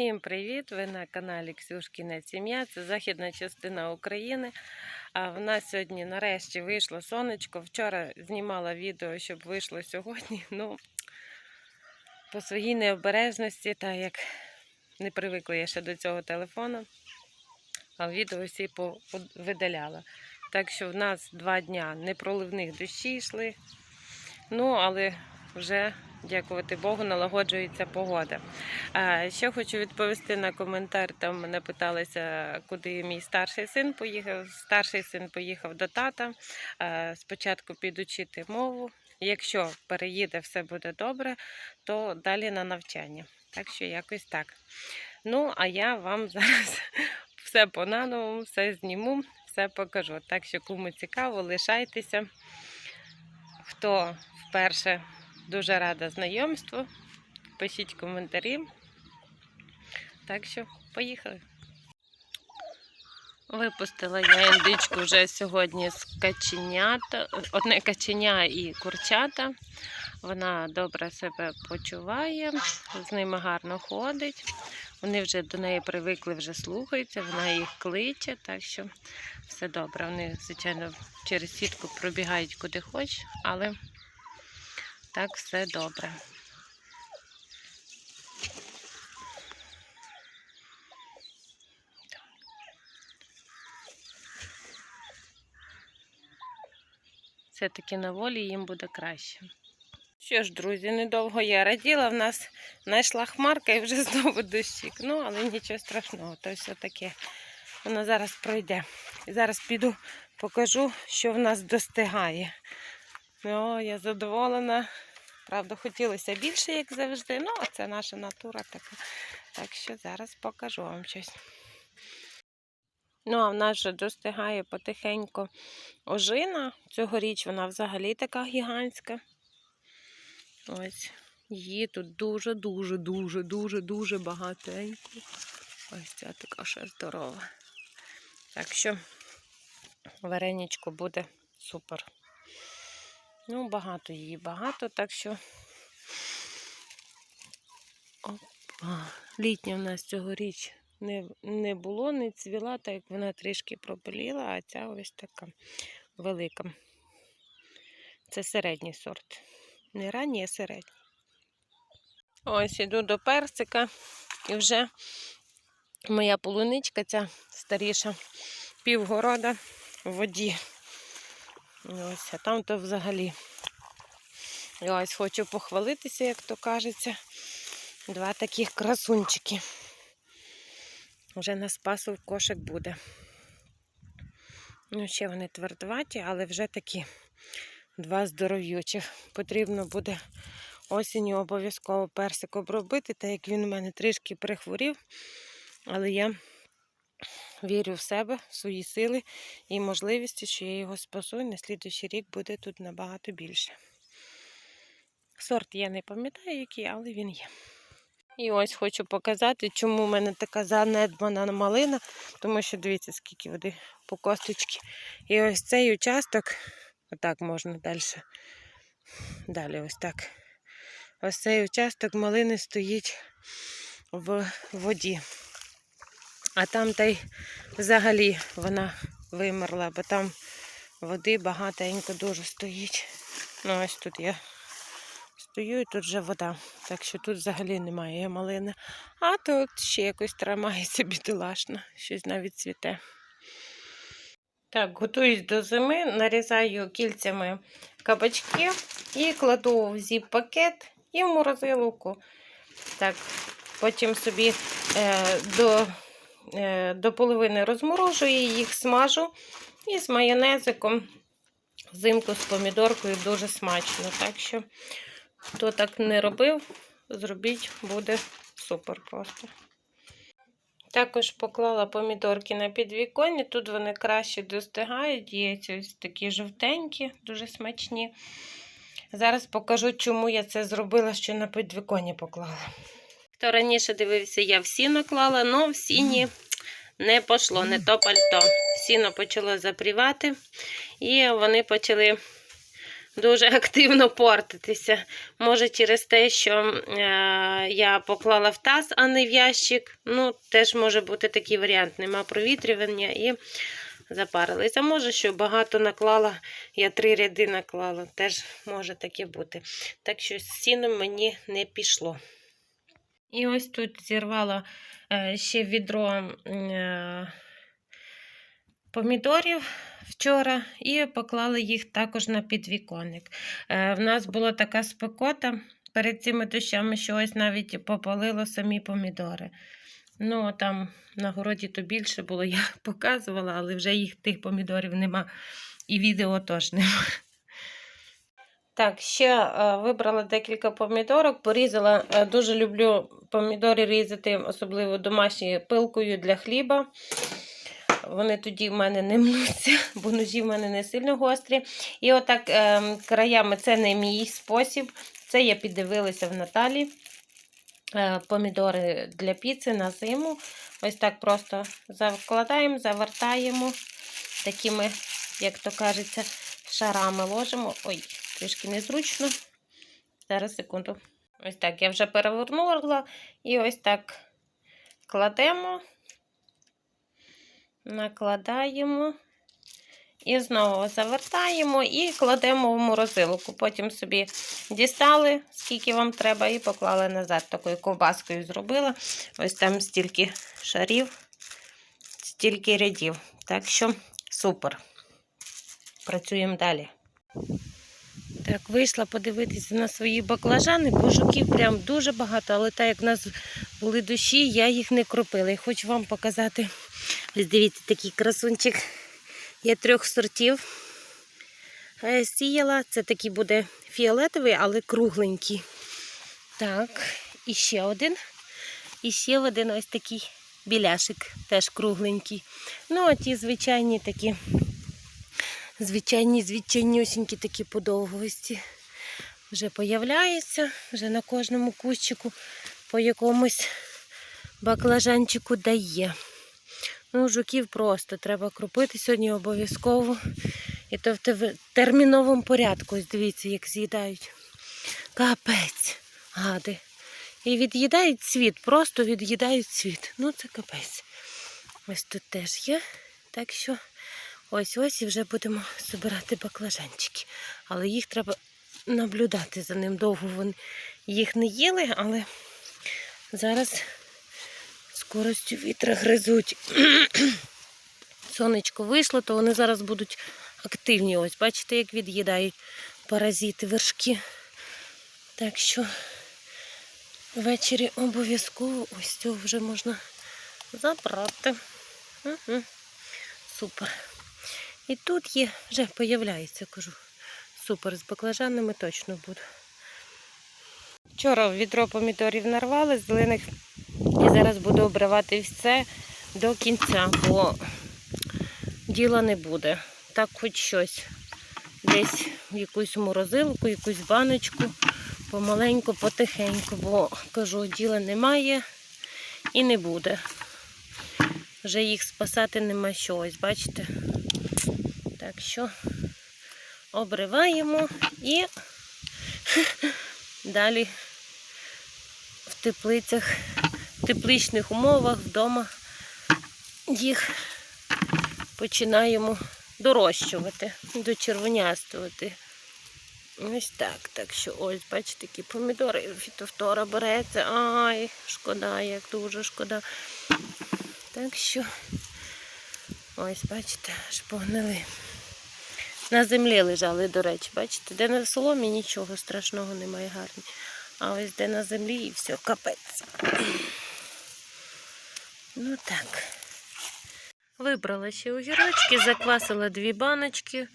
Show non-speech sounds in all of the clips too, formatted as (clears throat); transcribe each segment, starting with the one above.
Всім привіт! Ви на каналі Ксюшкіна Сім'я. Це західна частина України. А в нас сьогодні нарешті вийшло сонечко. Вчора знімала відео, щоб вийшло сьогодні. (laughs) Ну, по своїй необережності, та як не привикла я ще до цього телефону, а відео всі видаляла. Так що в нас два дня непроливних дощі йшли. Ну, але вже Дякувати Богу, налагоджується погода. Ще хочу відповісти на коментар. Там мене питалися, куди мій старший син поїхав. Старший син поїхав до тата. Спочатку підучити мову. Якщо переїде, все буде добре, то далі на навчання. Так що якось так. Ну, а я вам (laughs) зараз все по-нановому, все зніму, все покажу. Так що, кому цікаво, лишайтеся. Хто вперше. Дуже рада знайомству. Пишіть коментарі. Так що, поїхали. Випустила я індичку вже сьогодні з каченята, одне каченя і курчата. Вона добре себе почуває, з ними гарно ходить. Вони вже до неї привикли, вже слухаються, вона їх кличе, так що все добре. Вони, звичайно, через сітку пробігають куди хоч, але так все добре. Все-таки на волі їм буде краще. Що ж, друзі, недовго я раділа, в нас знайшла хмарка і вже (laughs) знову дощик. Ну, але нічого страшного, то все таке. Воно зараз пройде. І зараз піду покажу, що в нас достигає. О, я задоволена. Правда, хотілося більше, як завжди. Ну, це наша натура така. Так що зараз покажу вам щось. Ну, а в нас вже достигає потихеньку ожина. Цьогоріч вона взагалі така гігантська. Ось. Її тут дуже-дуже, дуже, дуже, дуже багатенько. Ось ця така ще здорова. Так що вареничко буде супер. Ну, багато її, багато, так що Опа. літня в нас цьогоріч не не було, не цвіла, так як вона трішки пропиліла, а ця ось така велика. Це середній сорт. Не ранній, а середній. Ось іду до персика і вже моя полуничка, ця старіша півгорода в воді. Ось, а там то взагалі. І ось хочу похвалитися, як то кажеться. Два таких красунчики. Вже на спасу кошик буде. Ну, ще вони твердуваті, але вже такі два здоров'ючих. Потрібно буде осінню обов'язково персик обробити, так як він у мене трішки прихворів. Але я вірю в себе, в свої сили і можливості, що я його спасу, і на слідуючий рік буде тут набагато більше. Сорт я не пам'ятаю, який, але він є. І ось хочу показати, чому в мене така занедбана малина, тому що дивіться, скільки води по косточки. І ось цей участок, отак можна далі. Далі ось так. Ось цей участок малини стоїть в воді. А там та й взагалі вона вимерла, бо там води багатенько дуже стоїть. Ну, ось тут я стою і тут вже вода. Так що тут взагалі немає малини. А тут ще якось тримається бідолашна, щось навіть цвіте. Так, готуюсь до зими, нарізаю кільцями кабачки і кладу в зіп-пакет і в морозилку. Так, потім собі е, до до половини розморожую їх, смажу і з майонезиком, взимку з помідоркою дуже смачно. Так що, хто так не робив, зробіть, буде супер просто. Також поклала помідорки на підвіконня, тут вони краще достигають, є ось такі жовтенькі, дуже смачні. Зараз покажу, чому я це зробила, що на підвіконня поклала. Хто раніше дивився, я в сіно клала, але в сіні не пішло, не то пальто. Сіно почало запрівати, і вони почали дуже активно портитися. Може, через те, що е, я поклала в таз, а не в ящик. Ну, теж може бути такий варіант. Нема провітрювання і запарились. А може, що багато наклала, я три ряди наклала. Теж може таке бути. Так що з сіном мені не пішло. І ось тут зірвала е, ще відро е, помідорів вчора і поклала їх також на підвіконник. Е, в нас була така спекота перед цими дощами, що ось навіть попалило самі помідори. Ну, там на городі то більше було, (laughs) я показувала, але вже їх тих помідорів нема. І відео теж нема. Так, ще вибрала декілька помідорок, порізала. Дуже люблю помідори різати, особливо домашні пилкою для хліба. Вони тоді в мене не мнуться, бо ножі в мене не сильно гострі. І отак е, краями це не мій спосіб. Це я піддивилася в Наталі. Е, помідори для піци на зиму. Ось так просто закладаємо, завертаємо такими, як то кажеться, шарами ложимо. Ой, трішки незручно. Зараз секунду. Ось так я вже перевернула і ось так кладемо, накладаємо. І знову завертаємо і кладемо в морозилку. Потім собі дістали, скільки вам треба, і поклали назад. Такою ковбаскою зробила. Ось там стільки шарів, стільки рядів. Так що супер. Працюємо далі. Так, вийшла подивитися на свої баклажани, бо жуків прям дуже багато, але так як в нас були дощі, я їх не кропила. І хочу вам показати. Ось дивіться, такий красунчик. Є трьох сортів. Сіяла. Це такий буде фіолетовий, але кругленький. Так, і ще один. І ще один ось такий біляшик, теж кругленький. Ну, а ті звичайні такі, звичайні, звичайнюсінькі такі подовгості. Вже появляються, вже на кожному кущику по якомусь баклажанчику дає. Ну, жуків просто треба кропити сьогодні обов'язково. І то в терміновому порядку. Дивіться, як з'їдають. Капець, гади. І від'їдають цвіт, просто від'їдають цвіт. Ну, це капець. Ось тут теж є. Так що ось ось і вже будемо збирати баклажанчики. Але їх треба наблюдати за ним. Довго вони їх не їли, але зараз скоростю вітра гризуть. (clears throat) Сонечко вийшло, то вони зараз будуть активні. Ось, бачите, як від'їдають паразити вершки. Так що ввечері обов'язково ось цього вже можна забрати. Угу. Супер. І тут є, вже появляється, кажу. Супер, з баклажанами точно буду. Вчора відро помідорів нарвали зелених і зараз буду обривати все до кінця, бо діла не буде. Так хоч щось. Десь якусь морозилку, якусь баночку, помаленьку, потихеньку, бо кажу, діла немає і не буде. Вже їх спасати нема що. Бачите? Так що обриваємо і (laughs) далі в теплицях, в тепличних умовах вдома їх починаємо дорощувати, дочервонястувати. Ось так. Так що ось, бачите, такі помідори, фітофтора береться. Ай, шкода, як дуже шкода. Так що, ось, бачите, аж погнили. На землі лежали, до речі, бачите, де на соломі нічого страшного немає гарні. А ось де на землі і все, капець. Ну так. Вибрала ще огірочки, заквасила дві баночки.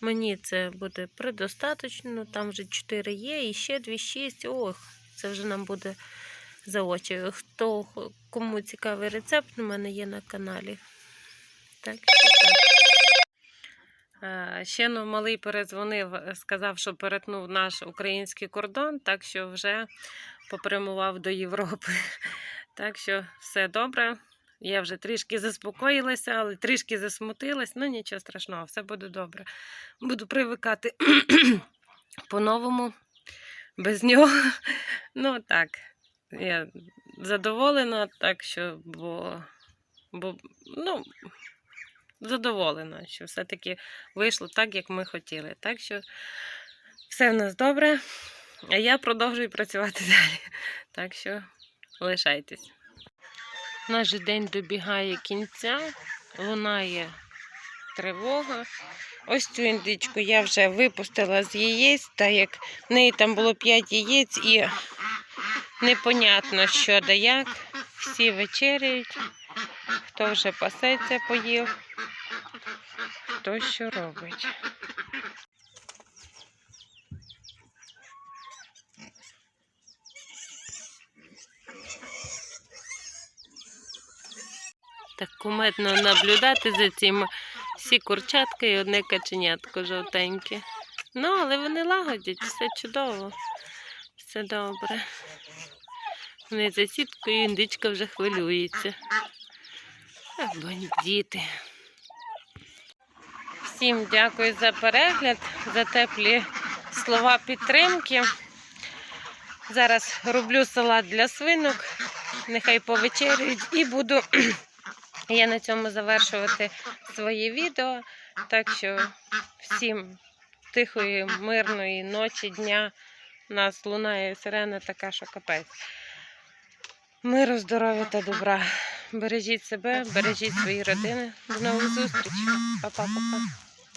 Мені це буде предостаточно. Там вже 4 є, і ще 2, 6. Ох, це вже нам буде за очі. Хто кому цікавий рецепт, у мене є на каналі. Так, що так. Е, Ще ну, малий передзвонив, е, сказав, що перетнув наш український кордон, так що вже попрямував до Європи. (laughs) Так що все добре. Я вже трішки заспокоїлася, але трішки засмутилась. Ну нічого страшного, все буде добре. Буду привикати (clears throat) по-новому, без нього. (laughs) Ну так, я задоволена, так що, бо, бо ну, задоволена, що все-таки вийшло так, як ми хотіли. Так що все в нас добре, а я продовжую працювати (laughs) далі. Так що лишайтесь. Наш день добігає кінця, лунає тривога. Ось цю індичку я вже випустила з яєць, так як в неї там було 5 яєць і непонятно, що да як. Всі вечеряють, хто вже пасеться, поїв, хто що робить. Так кумедно наблюдати за цим всі курчатка і одне каченятко жовтеньке. Ну, але вони лагодять, все чудово, все добре. Вони за сіткою, індичка вже хвилюється. Ах, бандіти. Всім дякую за перегляд, за теплі слова підтримки. Зараз роблю салат для свинок, нехай повечерюють і буду (clears throat) я на цьому завершувати своє відео. Так що всім тихої, мирної ночі, дня. У нас лунає сирена така, що капець. Миру, здоров'я та добра. Бережіть себе, бережіть свої родини. До нових зустрічей. Па-па-па-па.